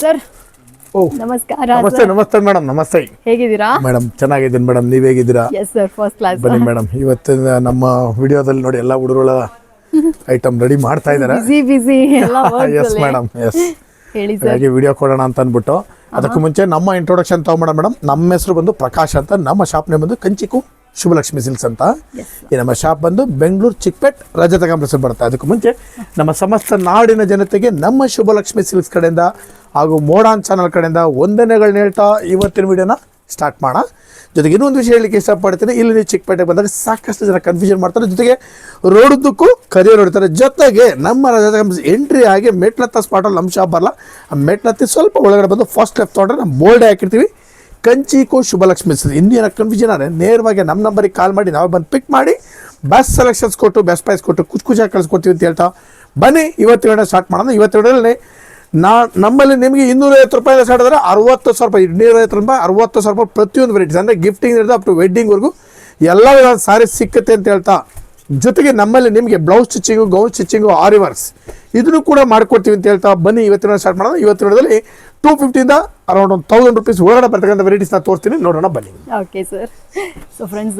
Sir. ಓ ನಮಸ್ಕಾರ ನಮಸ್ತೆ ನಮಸ್ತೆ ಮೇಡಮ್ ನಮಸ್ತೆ. ಹೇಗಿದ್ದೀರಾ? ಮೇಡಮ್ ಚೆನ್ನಾಗಿದ್ದೀನಿ ಮೇಡಮ್ ನೀವ್ ಹೇಗಿದ್ದೀರಾ? ಎಸ್ ಸರ್ ಫಸ್ಟ್ ಕ್ಲಾಸ್ ಬನ್ನಿ ಮೇಡಮ್ ಇವತ್ತಿನ ನಮ್ಮ ವಿಡಿಯೋದಲ್ಲಿ ನೋಡಿ ಎಲ್ಲ ಹುಡುಗರುಗಳ ಐಟಮ್ ರೆಡಿ ಮಾಡ್ತಾ ಇದ್ದಾರೆ. ಬಿಸಿ ಬಿಸಿ ಎಲ್ಲ ಎಸ್. ಮೇಡಮ್ ಎಸ್ ಹೇಳಿ ಸರ್ ಹಾಗೆ ವಿಡಿಯೋ ಕೊಡೋಣ ಅಂತ ಅಂದ್ಬಿಟ್ಟು ಅದಕ್ಕೂ ಮುಂಚೆ ನಮ್ಮ ಇಂಟ್ರೊಡಕ್ಷನ್ ತಗೊಂಬೇಡ ಮೇಡಮ್ ನಮ್ಮ ಹೆಸರು ಬಂದು ಪ್ರಕಾಶ್ ಅಂತ ನಮ್ಮ ಶಾಪ್ನೇ ಬಂದು ಕಂಚಿಕು. ಶುಭಲಕ್ಷ್ಮಿ ಸಿಲ್ಸ್ ಅಂತ. ಈ ನಮ್ಮ ಶಾಪ್ ಬಂದು ಬೆಂಗಳೂರು ಚಿಕ್ಕಪೇಟ್ ರಜತ ಕಾಂಪ್ಲೆಕ್ಸ್ ಬರುತ್ತೆ. ಅದಕ್ಕೂ ಮುಂಚೆ ನಮ್ಮ ಸಮಸ್ತ ನಾಡಿನ ಜನತೆಗೆ ನಮ್ಮ ಶುಭಲಕ್ಷ್ಮಿ ಸಿಲ್ಕ್ಸ್ ಕಡೆಯಿಂದ ಹಾಗೂ ಮೋಡಾನ್ ಚಾನಲ್ ಕಡೆಯಿಂದ ಒಂದನೇಗಳನ್ನ ಹೇಳ್ತಾ ಇವತ್ತಿನ ವಿಡಿಯೋನ ಸ್ಟಾರ್ಟ್ ಮಾಡೋಣ ಜೊತೆಗೆ ಇನ್ನೊಂದು ವಿಷಯ ಹೇಳಲಿಕ್ಕೆ ಇಷ್ಟಪಡ್ತೀನಿ. ಇಲ್ಲಿ ನೀವು ಚಿಕ್ಕಪೇಟೆಗೆ ಬಂದಾಗ ಸಾಕಷ್ಟು ಜನ ಕನ್ಫ್ಯೂಷನ್ ಮಾಡ್ತಾರೆ. ಜೊತೆಗೆ ರೋಡುದ್ದಕ್ಕೂ ಕರಿಯರ್ ಹೊಡಿತಾರೆ. ಜೊತೆಗೆ ನಮ್ಮ ರಜತ ಎಂಟ್ರಿ ಆಗಿ ಮೆಟ್ಲತ್ತ ಸ್ಪಾಟಲ್ಲಿ ನಮ್ಮ ಶಾಪ್ ಬರಲ್ಲ ಆ ಮೆಟ್ಲತ್ತಿ ಸ್ವಲ್ಪ ಒಳಗಡೆ ಬಂದು ಫಸ್ಟ್ ಲೆಫ್ಟ್ ತೊಗೊಂಡ್ರೆ ನಾವು ಬೋರ್ಡ್ ಹಾಕಿರ್ತೀವಿ. ಕಂಚಿಕೋ ಶುಭಲಕ್ಷ್ಮಿ ಸರ್ ಇನ್ನೂ ಏನಕ್ಕೆ ಕನ್ಫ್ಯೂಷನ್ ಆದರೆ ನೇರವಾಗಿ ನಮ್ಮ ನಂಬರಿಗೆ ಕಾಲ್ ಮಾಡಿ, ನಾವೇ ಬಂದು ಪಿಕ್ ಮಾಡಿ ಬೆಸ್ಟ್ ಸೆಲೆಕ್ಷನ್ಸ್ ಕೊಟ್ಟು ಬೆಸ್ಟ್ ಪ್ರೈಸ್ ಕೊಟ್ಟು ಕುಚ್ ಖುಷಿಯಾಗಿ ಕಳಿಸ್ಕೊಡ್ತೀವಿ ಅಂತ ಹೇಳ್ತಾ ಬನ್ನಿ, ಇವತ್ತು ವಿಡಿಯೋ ಸ್ಟಾರ್ಟ್ ಮಾಡೋಣ. ಇವತ್ತು ವಿಡಿಯೋದಲ್ಲಿ ನಾ, ನಮ್ಮಲ್ಲಿ ನಿಮಗೆ ಇನ್ನೂರೈವತ್ತು ರೂಪಾಯಿ ಸ್ಟಾರ್ಟ್ ಆದರೆ ಅರವತ್ತು ಸಾವಿರ ರೂಪಾಯಿ, ಇನ್ನೂರೈವತ್ತು ರೂಪಾಯಿ ಅರುವತ್ತು ಸಾವಿರ ರೂಪಾಯಿ ಪ್ರತಿಯೊಂದು ವೆರೈಟೀಸ್ ಅಂದರೆ ಗಿಫ್ಟಿಂಗ್ ಹಿಡಿದು ಅಪ್ ಟು ವೆಡ್ಡಿಂಗ್ವರೆಗೂ ಎಲ್ಲ ವಿಧದ ಸಾರಿ ಸಿಕ್ಕುತ್ತೆ ಅಂತ ಹೇಳ್ತಾ. ಜೊತೆಗೆ ನಮ್ಮಲ್ಲಿ ನಿಮಗೆ ಬ್ಲೌಸ್ ಸ್ಟಿಚಿಂಗು ಗೌನ್ ಸ್ಟಿಚಿಂಗು ಆರಿವರ್ಸ್ ಇದನ್ನು ಕೂಡ ಮಾಡ್ಕೊಡ್ತೀವಿ ಅಂತ ಹೇಳ್ತಾ ಬನ್ನಿ. ಇವತ್ತಿನ ಸ್ಟಾರ್ಟ್ ಮಾಡೋಣ. ಇವತ್ತಿನ ವಿಡಿಯೋದಲ್ಲಿ ಟೂ ಫಿಫ್ಟಿಯಿಂದ ಅರೌಂಡ್ ಒಂದು ತೌಸಂಡ್ ರುಪೀಸ್ ಒಳಗಡೆ ಬರ್ತಕ್ಕಂಥ ವೆರೈಟೀಸ್ನ ತೋರಿಸ್ತೀನಿ. ನೋಡೋಣ ಬನ್ನಿ. ಓಕೆ ಸರ್ ಸೊ ಫ್ರೆಂಡ್ಸ್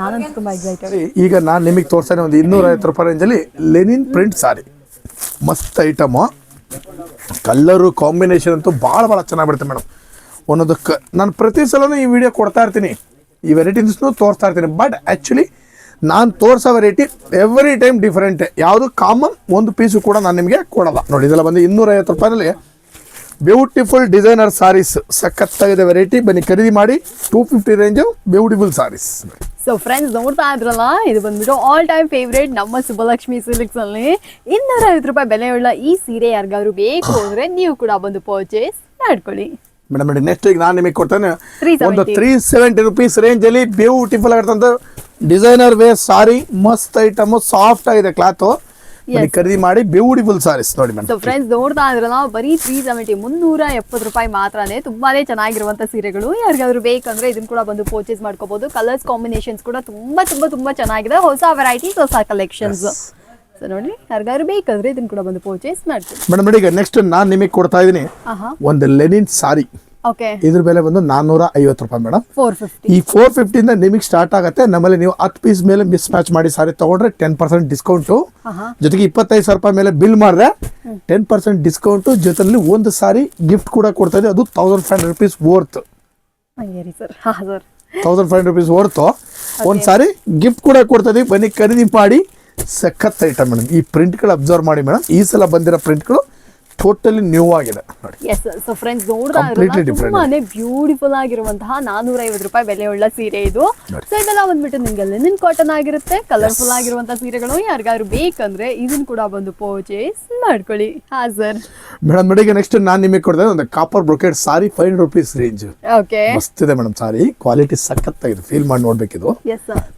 ನಾನಂತೂ ತುಂಬ ಎಕ್ಸೈಟೆಡ್ ಈಗ ನಾನು ನಿಮಗೆ ತೋರಿಸ್ತಾನೆ ಒಂದು ಇನ್ನೂರೈವತ್ತು ರೂಪಾಯಿ ರೇಂಜಲ್ಲಿ ಲೆನಿನ್ ಪ್ರಿಂಟ್ ಸಾರಿ ಮಸ್ತ್ ಐಟಮು ಕಲ್ಲರು ಕಾಂಬಿನೇಷನ್ ಅಂತೂ ಭಾಳ ಭಾಳ ಚೆನ್ನಾಗಿ ಬಿಡುತ್ತೆ ಮೇಡಮ್ ಒಂದೊಂದು ಕ ನಾನು ಪ್ರತಿ ಸಲನೂ ಈ ವಿಡಿಯೋ ಕೊಡ್ತಾ ಇರ್ತೀನಿ. ಈ ವೆರೈಟೀಸ್ನು ತೋರಿಸ್ತಾ ಇರ್ತೀನಿ. ಬಟ್ ಆ್ಯಕ್ಚುಲಿ ನಾನು ತೋರಿಸೋ ವೆರೈಟಿ ಎವ್ರಿ ಟೈಮ್ ಡಿಫ್ರೆಂಟೇ ಯಾವುದು ಕಾಮನ್ ಒಂದು ಪೀಸು ಕೂಡ ನಾನು ನಿಮಗೆ ಕೊಡಲ್ಲ. ನೋಡಿ ಇದೆಲ್ಲ ಬಂದು ಇನ್ನೂರೈವತ್ತು ರೂಪಾಯಿನಲ್ಲಿ ಬ್ಯೂಟಿಫುಲ್ ಡಿಸೈನರ್ ಸಾರೀಸ್ ಸಖತ್ತಾಗಿದೆ ವೆರೈಟಿ ಬನ್ನಿ ಖರೀದಿ ಮಾಡಿ. Two fifty range beautiful saris so friends ನೋಡ್ತಾ ಇದ್ರಲ್ಲ? ಇದು ಬಂದ್ಬಿಟ್ಟು ಆಲ್ ಟೈಮ್ ಫೇವ್ರೇಟ್ ನಮ್ಮ ಸುಬ್ಬಲಕ್ಷ್ಮಿ ಸಿಲ್ಕ್ಸ್ ಅಲ್ಲಿ. ಇನ್ನೂರ ಐವತ್ತು ರೂಪಾಯಿ ಬೆಲೆಯುಳ್ಳ ಈ ಸೀರೆ ಯಾರಿಗಾದ್ರು ಬೇಕು ಅಂದ್ರೆ ನೀವು ಕೂಡ ಬಂದು ಪರ್ಚೇಸ್ ಮಾಡ್ಕೊಳ್ಳಿ. ಮೇಡಮ್ ಮೇಡಮ್ ನೆಕ್ಸ್ಟ್ ಈಗ ನಾನು ನಿಮಗೆ ಕೊಡ್ತೇನೆ. 370. ಒಂದು ತ್ರೀ ಸೆವೆಂಟಿ ರುಪೀಸ್ ರೇಂಜಲ್ಲಿ ಬ್ಯೂಟಿಫುಲ್ ಆಗಿರ್ತಂತ ಡಿಸೈನರ್ ವೇ ಸಾರಿ ಮಸ್ತ್ ಐಟಮ್ ಸಾಫ್ಟ್ ಆಗಿದೆ ಕ್ಲಾತು. ಖರೀದಿ ಮಾಡಿ ಬ್ಯೂಟಿಫುಲ್ ಸಾರೀಸ್ ನೋಡಿ ಸೊ ಮೇಡಮ್ ಫ್ರೆಂಡ್ಸ್ ನೋಡ್ತಾ ಇದ್ರಲ್ಲ ಬರೀ ತ್ರೀ ಸೆವೆಂಟಿ ಮುನ್ನೂರ ಎಪ್ಪತ್ತು ರೂಪಾಯಿ ಮಾತ್ರನೇ ತುಂಬಾನೇ ಚೆನ್ನಾಗಿರುವಂತ ಸೀರೆಗಳು. ಯಾರಿಗಾದ್ರು ಬೇಕಂದ್ರೆ ಇದನ್ನ ಕೂಡ ಬಂದು ಪರ್ಚೇಸ್ ಮಾಡ್ಕೋಬಹುದು ಕಲರ್ಸ್ ಕಾಂಬಿನೇಷನ್ಸ್ ಕೂಡ ತುಂಬಾ ತುಂಬಾ ತುಂಬಾ ಚೆನ್ನಾಗಿದೆ. ಹೊಸ ವೆರೈಟೀಸ್ ಹೊಸ ಕಲೆಕ್ಷನ್ಸ್ ಸೊ ನೋಡಿ ಯಾರಿಗಾದ್ರು ಬೇಕಂದ್ರೆ ಇದನ್ನ ಕೂಡ ಬಂದು ಪರ್ಚೇಸ್ ಮಾಡ್ತೀವಿ. ಮೇಡಮ್ ಈಗ ನೆಕ್ಸ್ಟ್ ನಾನು ನಿಮಗೆ ಕೊಡ್ತಾ ಇದ್ದೀನಿ. ಆಹಾ. ಒಂದು ಲೆನಿನ್ ಸಾರಿ ಇದ್ರ ಬೆಲೆ ಬಂದು ನಾನ್ನೂರ ಐವತ್ತು ರೂಪಾಯಿ ಮೇಡಮ್. ಫೋರ್ ಫಿಫ್ಟಿ ಈ ಫೋರ್ ಫಿಫ್ಟಿಯಿಂದ ನಿಮಗೆ ಸ್ಟಾರ್ಟ್ ಆಗುತ್ತೆ. ನಮ್ಮಲ್ಲಿ ನೀವು ಹತ್ತು ಪೀಸ್ ಮೇಲೆ ಮಿಸ್ ಮ್ಯಾಚ್ ಮಾಡಿ ಸಾರಿ ತಗೊಂಡ್ರೆ ಟೆನ್ ಪರ್ಸೆಂಟ್ ಡಿಸ್ಕೌಂಟು ಜೊತೆಗೆ ಇಪ್ಪತ್ತೈದು ಸಾವಿರ ರೂಪಾಯಿ ಮೇಲೆ ಬಿಲ್ ಮಾಡಿದ್ರೆ ಟೆನ್ ಪರ್ಸೆಂಟ್ ಡಿಸ್ಕೌಂಟು ಜೊತೆಲಿ ಒಂದು ಸಾರಿ ಗಿಫ್ಟ್ ಕೂಡ ಕೊಡ್ತಾ ಇದೆ. ಅದು thousand five hundred rupees worth thousand five hundred rupees worth ಒಂದು ಸಾರಿ ಗಿಫ್ಟ್ ಕೂಡ ಕೊಡ್ತದೆ ಬನ್ನಿ ಖರೀದಿ ಮಾಡಿ ಸಖತ್ ಐಟಮ್ ಮೇಡಮ್. ಈ ಪ್ರಿಂಟ್ಗಳು ಅಬ್ಸರ್ವ್ ಮಾಡಿ ಮೇಡಮ್. ಈ ಸಲ ಬಂದಿರೋ ಪ್ರಿಂಟ್ಗಳು ಟೋಟಲಿ ನ್ಯೂ ಆಗಿದೆ. ನೋಡಿ. ಎಸ್ ಸೊ ಫ್ರೆಂಡ್ಸ್ ನೋಡಿದ್ರೆ ತುಂಬಾನೇ ಬ್ಯೂಟಿಫುಲ್ ಆಗಿರುವಂತಹ ನಾನೂರ ಐವತ್ತು ರೂಪಾಯಿ ಬೆಲೆಯುಳ್ಳ ಸೀರೆ ಇದು. ಸೊ ಇದೆಲ್ಲ ಬಂದ್ಬಿಟ್ಟು ನಿಮ್ಗೆ ಲೆನಿನ್ ಕಾಟನ್ ಆಗಿರುತ್ತೆ ಕಲರ್ಫುಲ್ ಆಗಿರುವಂತಹ ಸೀರೆಗಳು. ಯಾರಿಗಾದ್ರು ಬೇಕಂದ್ರೆ ಇದನ್ನ ಕೂಡ ಬಂದು ಪರ್ಚೇಸ್ ಮಾಡ್ಕೊಳ್ಳಿ. ಹಾ ಸರ್ ಮೇಡಮ್ ನೋಡಿ ನೆಕ್ಸ್ಟ್ ನಾನು ನಿಮಗೆ ಕೊಡ್ತೇನೆ ಒಂದು copper brocade sari five hundred rupees range okay ಮಸ್ತ್ ಇದೆ ಮೇಡಮ್ ಸಾರಿ ಕ್ವಾಲಿಟಿ ಸಖತ್ತಾಗಿದೆ ಫೀಲ್ ಮಾಡಿ ನೋಡ್ಬೇಕಿದು.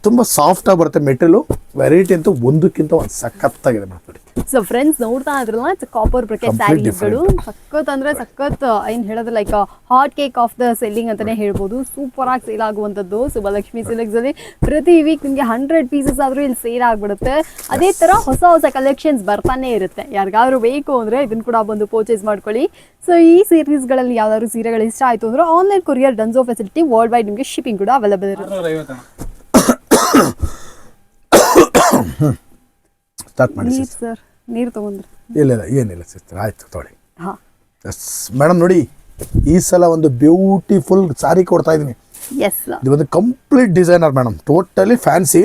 ತುಂಬ ಸಾಫ್ಟ್ ಆಗಿ ಬರುತ್ತೆ ಮೆಟೀರಿಯಲ್. ವೆರೈಟಿ ಅಂತೂ ಒಂದಕ್ಕಿಂತ ಒಂದು ಸಖತ್ತಾಗಿದೆ ಮೇಡಮ್. ನೋಡಿ. ಸೊ ಫ್ರೆಂಡ್ಸ್ ನೋಡ್ತಾ ಇದ್ರಲ್ಲ ಕಾಪರ್ ಬ್ರಕೆಟ್ ಸ್ಯಾರೀಸ್ಗಳು ಸಖತ್ ಅಂದ್ರೆ ಸಖತ್ ಏನ್ ಹೇಳೋದು like hot cake of the selling ಅಂತಾನೆ ಹೇಳ್ಬೋದು. ಸೂಪರ್ ಆಗಿ ಸೇಲ್ ಆಗುವಂತದ್ದು ಸುಭಲಕ್ಷ್ಮಿ ಸಿಲ್ಕ್ಸ್ ಅಲ್ಲಿ ಪ್ರತಿ ವೀಕ್ ನಿಮ್ಗೆ ಹಂಡ್ರೆಡ್ ಪೀಸಸ್ ಆದ್ರೂ ಇಲ್ಲಿ ಸೇಲ್ ಆಗ್ಬಿಡುತ್ತೆ. ಅದೇ ತರ ಹೊಸ ಹೊಸ ಕಲೆಕ್ಷನ್ಸ್ ಬರ್ತಾನೆ ಇರುತ್ತೆ. ಯಾರಿಗಾದ್ರೂ ಬೇಕು ಅಂದ್ರೆ ಇದನ್ನ ಕೂಡ ಬಂದು ಪರ್ಚೇಸ್ ಮಾಡ್ಕೊಳ್ಳಿ. ಸೊ ಈ ಸೀರೀಸ್ಗಳಲ್ಲಿ ಗಳಲ್ಲಿ ಯಾವ್ದಾದ್ರು ಸೀರೆಗಳು ಇಷ್ಟ ಆಯ್ತು ಅಂದ್ರೆ online courier Dunzo facility world wide ನಿಮಗೆ ಶಿಪ್ಪಿಂಗ್ ಕೂಡ ಅವೈಲೇಬಲ್ ಇರುತ್ತೆ. ಸ್ಟಾರ್ಟ್ ಮಾಡಿ ನೀರ್ ಸರ್ ನೀರು ತಗೊಂಡ್ರಿ. ಇಲ್ಲ ಇಲ್ಲ ಏನಿಲ್ಲ ಸಿಸ್ಟರ್ ಆಯ್ತು ತೊಗೊಳ್ಳಿ. ಹಾ. ಎಸ್ ಮೇಡಮ್ ನೋಡಿ ಈ ಸಲ ಒಂದು ಬ್ಯೂಟಿಫುಲ್ ಸಾರಿ ಕೊಡ್ತಾ ಇದ್ದೀನಿ. ಎಸ್ ಇದು ಒಂದು complete designer madam totally fancy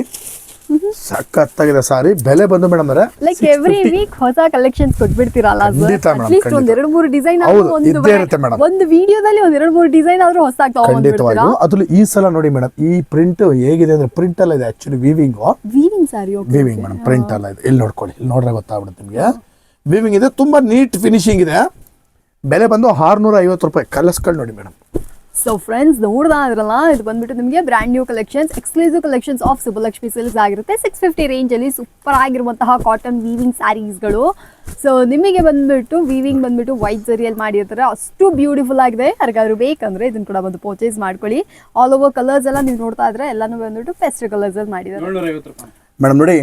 ಸಖತ್ತಾಗಿದೆ ಸಾರಿ. ಬೆಲೆ ಬಂದು ಮೇಡಮ್ ಲೈಕ್ ಎವ್ರಿ ವೀಕ್ ಹೊಸ ಕಲೆಕ್ಷನ್ಸ್ ಕೊಟ್ಬಿಡ್ತೀರಲ್ಲ ಖಂಡಿತ ಅಟ್ಲೀಸ್ಟ್ ಒಂದ್ ಎರಡು ಮೂರು ಡಿಸೈನ್ ಹೌದು, ಇದ್ದೇ ಇರುತ್ತೆ ಮೇಡಮ್. ಒಂದು ವಿಡಿಯೋದಲ್ಲಿ ಒಂದ್ ಎರಡು ಮೂರು ಡಿಸೈನ್ ಆದ್ರೂ ಹೊಸ ಖಂಡಿತವಾಗಿಯೂ. ಅದ್ರಲ್ಲಿ ಈ ಸಲ ನೋಡಿ ಮೇಡಮ್ ಈ ಪ್ರಿಂಟ್ ಹೇಗಿದೆ ಅಂದ್ರೆ ಪ್ರಿಂಟ್ ಅಲ್ಲ ಇದೆ actually weaving weaving sari weaving madam print ಅಲ್ಲ ಇದೆ. ಇಲ್ಲಿ ನೋಡ್ಕೊಳ್ಳಿ ಇಲ್ಲಿ ನೋಡ್ರೆ ಗೊತ್ತಾಗ್ಬಿಡುತ್ತೆ ನಿಮಗೆ. ವೀವಿಂಗ್ ಇದೆ ತುಂಬಾ ನೀಟ್ ಫಿನಿಶಿಂಗ್ ಇದೆ. ಬೆಲೆ ಬಂದು ಆರ್ನೂರ ಐವತ್ತು ರೂಪಾಯಿ. ಕಲರ್ಸ್ಗಳು ನೋಡಿ ಮೇಡಮ್. ಸೊ ಫ್ರೆಂಡ್ಸ್ ನೋಡ್ದಾ ಇದ್ರಲ್ಲ ಇದು ಬಂದ್ಬಿಟ್ಟು ನಿಮಗೆ brand new collections exclusive collections of Subbalakshmi silks ಆಗಿರುತ್ತೆ. ಸಿಕ್ಸ್ ಫಿಫ್ಟಿ ರೇಂಜಲ್ಲಿ ಸೂಪರ್ ಆಗಿರುವಂತಹ ಕಾಟನ್ ವೀವಿಂಗ್ ಸ್ಯಾರೀಸ್ಗಳು ಸೊ ನಿಮಗೆ ಬಂದ್ಬಿಟ್ಟು ವೀವಿಂಗ್ ಬಂದ್ಬಿಟ್ಟು ವೈಟ್ ಜರಿಯಲ್ಲಿ ಮಾಡಿರ್ತಾರೆ. ಅಷ್ಟು ಬ್ಯೂಟಿಫುಲ್ ಆಗಿದೆ. ಯಾರಿಗಾದ್ರು ಬೇಕಂದ್ರೆ ಇದನ್ನ ಕೂಡ ಬಂದು ಪರ್ಚೇಸ್ ಮಾಡ್ಕೊಳ್ಳಿ. ಆಲ್ ಓವರ್ ಕಲರ್ಸ್ ಎಲ್ಲ ನೀವು ನೋಡ್ತಾ ಇದ್ರೆ ಎಲ್ಲಾನು ಬಂದ್ಬಿಟ್ಟು ಫೆಸ್ಟ್ ಕಲರ್ಸ್ ಅಲ್ಲಿ ಮಾಡಿದ್ದಾರೆ. ಮೇಡಮ್ ನೋಡಿ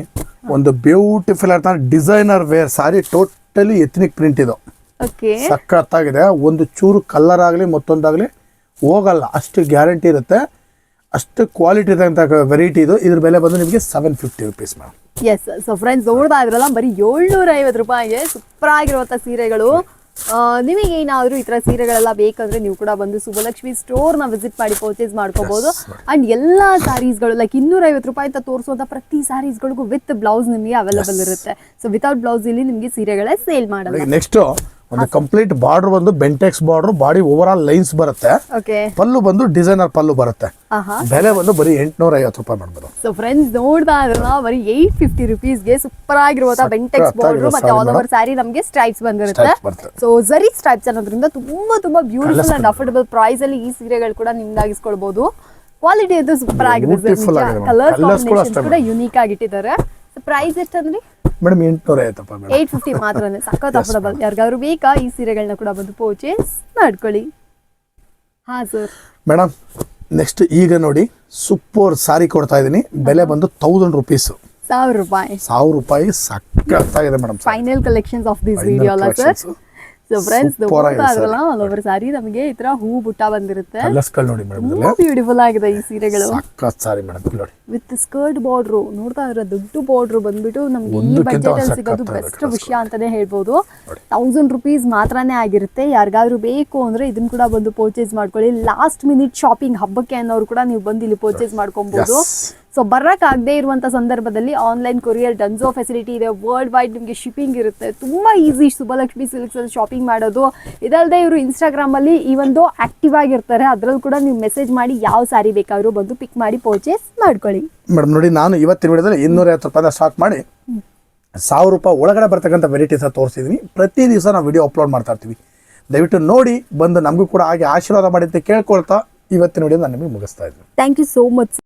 ಒಂದು ಬ್ಯೂಟಿಫುಲ್ ಅಂತ designer wear sari totally ethnic print ಇದು. ಓಕೆ ಸಖತ್ತಾಗಿದೆ ಒಂದು ಚೂರು ಕಲರ್ ಆಗಲಿ ಮತ್ತೊಂದಾಗಲಿ ಹೋಗಲ್ಲ. ಅಷ್ಟು ಗ್ಯಾರಂಟಿ ಇರುತ್ತೆ. ಅಷ್ಟು ಕ್ವಾಲಿಟಿ ಇರೋಂಥ ವೆರೈಟಿ ಇದು. ಇದ್ರ ಬೆಲೆ ಬಂದು ನಿಮಗೆ seven fifty rupees madam yes so friends ನೋಡ್ತಾ ಇದ್ರಲ್ಲ ಬರೀ ಏಳ್ನೂರ ಐವತ್ತು ರೂಪಾಯಿಗೆ ಸೂಪರ್ ಆಗಿರುವಂಥ ಸೀರೆಗಳು ನಿಮಗೆ ಏನಾದರೂ ಈ ಥರ ಸೀರೆಗಳೆಲ್ಲ ಬೇಕಂದ್ರೆ ನೀವು ಕೂಡ ಬಂದು ಸುಬ್ಬಲಕ್ಷ್ಮಿ ಸ್ಟೋರ್ನ ವಿಸಿಟ್ ಮಾಡಿ ಪರ್ಚೇಸ್ ಮಾಡ್ಕೋಬಹುದು ಅಂಡ್ ಎಲ್ಲ ಸ್ಯಾರೀಸ್ಗಳು ಲೈಕ್ ಇನ್ನೂರ ಐವತ್ತು ರೂಪಾಯಿ ಅಂತ ತೋರಿಸುವಂಥ ಪ್ರತಿ ಸ್ಯಾರೀಸ್ಗಳಿಗೂ ವಿತ್ ಬ್ಲೌಸ್ ನಿಮಗೆ ಅವೈಲೇಬಲ್ ಇರುತ್ತೆ. ಸೊ ವಿತೌಟ್ ಬ್ಲೌಸ್ ಇಲ್ಲಿ ನಿಮಗೆ ಸೀರೆಗಳೇ ಸೇಲ್ ಮಾಡಲ್ಲ. ನೆಕ್ಸ್ಟ್ ಒಂದು ಕಂಪ್ಲೀಟ್ ಬಾರ್ಡರ್ ಬಂದು Bentex border body over all lines ಬರುತ್ತೆ. ಓಕೆ ಪಲ್ಲು ಬಂದು ಡಿಸೈನರ್ ಪಲ್ಲು ಬರುತ್ತೆ. ಬೆಲೆ ಬಂದು ಬರೀ ಎಂಟುನೂರ ಐವತ್ತು ರೂಪಾಯಿ ಮಾಡ್ಬೋದು. ಸೊ ಫ್ರೆಂಡ್ಸ್ ನೋಡ್ತಾ ಇದ್ರಲ್ಲ ಬರೀ ಏಯ್ಟ್ ಫಿಫ್ಟಿ ರುಪೀಸ್ಗೆ ಸೂಪರ್ ಆಗಿರುವಂತಹ ಬೆಂಟೆಕ್ಸ್ ಬಾರ್ಡರ್ ಮತ್ತೆ ಆಲ್ ಓವರ್ ಸ್ಯಾರಿ ನಮಗೆ ಸ್ಟ್ರೈಪ್ಸ್ ಬಂದಿರುತ್ತೆ. ಸೊ ಜರಿ ಸ್ಟ್ರೈಪ್ಸ್ ಅನ್ನೋದ್ರಿಂದ ತುಂಬಾ ತುಂಬಾ ಬ್ಯೂಟಿಫುಲ್ ಅಂಡ್ ಅಫೋರ್ಡಬಲ್ ಪ್ರೈಸ್ ಅಲ್ಲಿ ಈ ಸೀರೆಗಳು ಕೂಡ ನಿಮ್ದಾಗಿಸ್ಕೊಳ್ಬಹುದು ಕ್ವಾಲಿಟಿ ಅದು ಸೂಪರ್ ಆಗಿದೆ ಕಲರ್ ಕಾಂಬಿನೇಷನ್ ಕೂಡ ಯುನಿಕ್ ಕೂಡ ಯುನೀಕ್ ಆಗಿಟ್ಟಿದ್ದಾರೆ. ಪ್ರೈಸ್ ಎಷ್ಟಂದ್ರಿ? ಮೇಡಮ್ ಎಂಟುನೂರ ಐತಪ್ಪ ಮೇಡಮ್. ಏಯ್ಟ್ ಫಿಫ್ಟಿ ಮಾತ್ರನೇ. ಸಖತ್ ಅಫೋರ್ಡಬಲ್ ಯಾರಿಗಾದ್ರು ಬೇಕಾ ಈ ಸೀರೆಗಳನ್ನ ಕೂಡ ಬಂದು ಪರ್ಚೇಸ್ ಮಾಡ್ಕೊಳ್ಳಿ. ಹಾ ಸರ್ ಮೇಡಮ್ ನೆಕ್ಸ್ಟ್ ಈಗ ನೋಡಿ ಸೂಪರ್ ಸಾರಿ ಕೊಡ್ತಾ ಇದ್ದೀನಿ. ಬೆಲೆ ಬಂದು ತೌಸಂಡ್ ರುಪೀಸ್ ಸಾವಿರ ರೂಪಾಯಿ. ಸಾವಿರ ರೂಪಾಯಿ ಸಕ್ಕತ್ತಾಗಿದೆ madam final collections of this video ಅಲ್ಲ ಸರ್. ಸೊ ಫ್ರೆಂಡ್ಸ್ ನೋಡ್ತಾ ಇದ್ರಲ್ಲ ಸಾರಿ ನಮಗೆ ಈ ತರ ಹೂ ಬುಟ್ಟ ಬಂದಿರುತ್ತೆ. ಕಲರ್ಸ್ಗಳು ನೋಡಿ ಮೇಡಮ್ ತುಂಬಾ ಬ್ಯೂಟಿಫುಲ್ ಆಗಿದೆ ಈ ಸೀರೆಗಳು. ಸಾರಿ ಮೇಡಮ್ ನೋಡಿ. ವಿತ್ ಸ್ಕರ್ಟ್ ಬಾರ್ಡ್ರು ನೋಡ್ತಾ ಇದ್ರೆ ದೊಡ್ಡ ಬಾರ್ಡ್ರು ಬಂದ್ಬಿಟ್ಟು ನಮ್ಗೆ ಈ ಬಜೆಟ್ ಅಲ್ಲಿ ಸಿಗೋದು ಬೆಸ್ಟ್ ವಿಷಯ ಅಂತಾನೆ ಹೇಳ್ಬೋದು. ತೌಸಂಡ್ ರುಪೀಸ್ ಮಾತ್ರನೇ ಆಗಿರುತ್ತೆ. ಯಾರಿಗಾದ್ರೂ ಬೇಕು ಅಂದ್ರೆ ಇದನ್ನ ಕೂಡ ಬಂದು ಪರ್ಚೇಸ್ ಮಾಡ್ಕೊಳ್ಳಿ. ಲಾಸ್ಟ್ ಮಿನಿಟ್ ಶಾಪಿಂಗ್ ಹಬ್ಬಕ್ಕೆ ಅನ್ನೋರು ಕೂಡ ನೀವು ಬಂದು ಇಲ್ಲಿ ಪರ್ಚೇಸ್ ಮಾಡ್ಕೊಬಹುದು. ಸೊ ಬರಕ್ಕಾಗದೇ ಇರುವಂಥ ಸಂದರ್ಭದಲ್ಲಿ ಆನ್ಲೈನ್ ಕೊರಿಯರ್ ಡನ್ಸೋ ಫೆಸಿಲಿಟಿ ಇದೆ. ವರ್ಲ್ಡ್ ವೈಡ್ ನಿಮಗೆ ಶಿಪ್ಪಿಂಗ್ ಇರುತ್ತೆ. ತುಂಬಾ ಈಸಿ ಸುಬ್ಬಲಕ್ಷ್ಮಿ ಸಿಲ್ಕ್ಸ್ ಅಲ್ಲಿ ಶಾಪಿಂಗ್ ಮಾಡೋದು. ಇದಲ್ಲದೆ ಇವರು ಇನ್ಸ್ಟಾಗ್ರಾಮಲ್ಲಿ ಈ ಒಂದು ಆಕ್ಟಿವ್ ಆಗಿರ್ತಾರೆ. ಅದ್ರಲ್ಲಿ ಕೂಡ ನೀವು ಮೆಸೇಜ್ ಮಾಡಿ ಯಾವ ಸಾರಿ ಬೇಕಾದರೂ ಬಂದು ಪಿಕ್ ಮಾಡಿ ಪರ್ಚೇಸ್ ಮಾಡ್ಕೊಳ್ಳಿ. ಮೇಡಮ್ ನೋಡಿ ನಾನು ಇವತ್ತಿನ ವಿಡಿಯೋದಲ್ಲಿ ಇನ್ನೂರ ಐವತ್ತು ರೂಪಾಯಿನ ಸ್ಟಾಕ್ ಮಾಡಿ ಸಾವಿರ ರೂಪಾಯಿ ಒಳಗಡೆ ಬರ್ತಕ್ಕಂಥ ವೆರೈಟೀಸ ತೋರಿಸಿದ್ದೀನಿ ಪ್ರತಿ ದಿವಸ ನಾವು ವಿಡಿಯೋ ಅಪ್ಲೋಡ್ ಮಾಡ್ತಾ ಇರ್ತೀವಿ. ದಯವಿಟ್ಟು ನೋಡಿ ಬಂದು ನಮಗೂ ಕೂಡ ಹಾಗೆ ಆಶೀರ್ವಾದ ಮಾಡಿ ಅಂತ ಕೇಳ್ಕೊಳ್ತಾ ಇವತ್ತಿನ ವಿಡಿಯೋ ನಾನು ನಿಮಗೆ ಮುಗಿಸ್ತಾ ಇದ್ದೀನಿ. Thank you so much